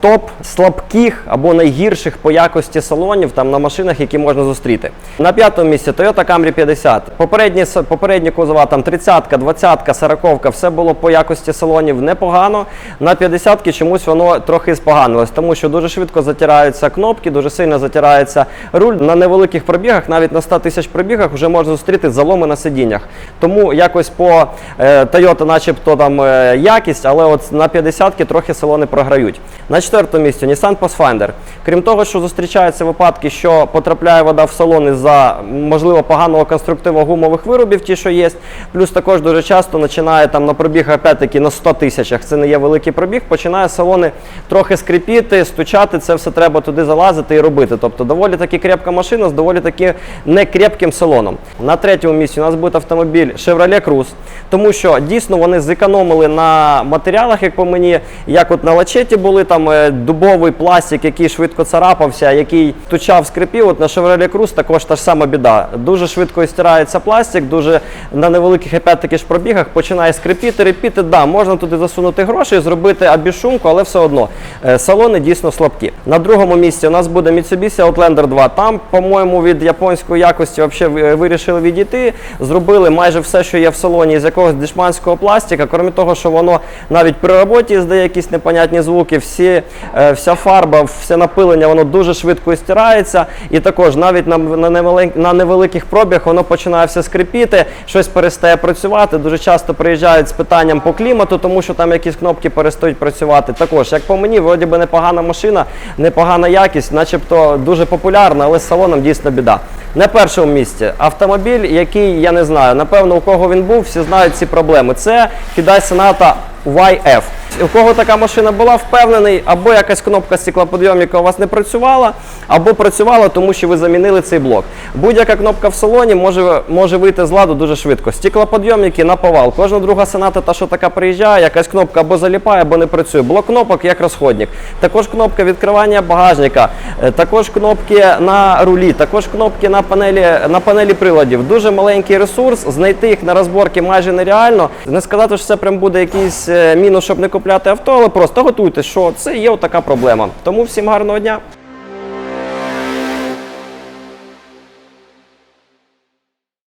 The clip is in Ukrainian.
Топ слабких або найгірших по якості салонів там на машинах, які можна зустріти. На п'ятому місці Toyota Camry 50. Попередні, попередні кузова там 30-ка, 20-ка, 40-ка, все було по якості салонів непогано. На 50-ки чомусь воно трохи споганилось, тому що дуже швидко затираються кнопки, дуже сильно затирається руль. На невеликих пробігах, навіть на 100 тисяч пробігах, вже можна зустріти заломи на сидіннях. Тому якось по е, Toyota, начебто там е, якість, але от на 50-ки трохи салони програють. Четвертому місці Nissan Pathfinder. Крім того, що зустрічаються випадки, що потрапляє вода в салон із-за можливо поганого конструктиву гумових виробів, ті, що є. Плюс також дуже часто починає там на пробіг, опять-таки на 100 тисячах. Це не є великий пробіг. Починає салони трохи скрипіти, стучати. Це все треба туди залазити і робити. Тобто доволі таки крепка машина з доволі таки некрепким салоном. На третьому місці у нас буде автомобіль Chevrolet Cruze, тому що дійсно вони зекономили на матеріалах, як по мені, як от на лачеті були там е, дубовий пластик, який швидко царапався, який тучав скрипів. От на Chevrolet Cruze також та ж сама біда. Дуже швидко стирається пластик, дуже на невеликих опять-таки ж пробігах починає скрипіти, репіти. Да, можна туди засунути гроші, зробити обішумку, але все одно е, салони дійсно слабкі. На другому місці у нас буде Mitsubishi Outlander 2. Там, по-моєму, від японської якості вообще ви- вирішили відійти. Зробили майже все, що є в салоні з якогось дешманського пластика. Крім того, що воно навіть при роботі здає якісь непонятні звуки, всі, е, вся фарба, все напилення, воно дуже швидко стирається. І також навіть на невеликих пробігах воно починає все скрипіти, щось перестає працювати. Дуже часто приїжджають з питанням по клімату, тому що там якісь кнопки перестають працювати. Також, як по мені, вроді би непогана машина, непогана якість, начебто дуже популярна, але з салоном дійсно біда. На першому місці автомобіль, який я не знаю, напевно, у кого він був, всі знають ці проблеми. Це Hyundai Sonata YF. У кого така машина була, впевнений, або якась кнопка стеклоподйомника у вас не працювала, або працювала, тому що ви замінили цей блок. Будь-яка кнопка в салоні може, може вийти з ладу дуже швидко. Стеклоподйомники на повал. Кожна друга соната, та що така приїжджає, якась кнопка або заліпає, або не працює. Блок кнопок як розходник. Також кнопка відкривання багажника, е, також кнопки на рулі, також кнопки на панелі, на панелі приладів. Дуже маленький ресурс, знайти їх на розборки майже нереально. Не сказати, що це прям буде якийсь е, мінус, щоб не купляти авто, але просто готуйте, що це є така проблема. Тому всім гарного дня.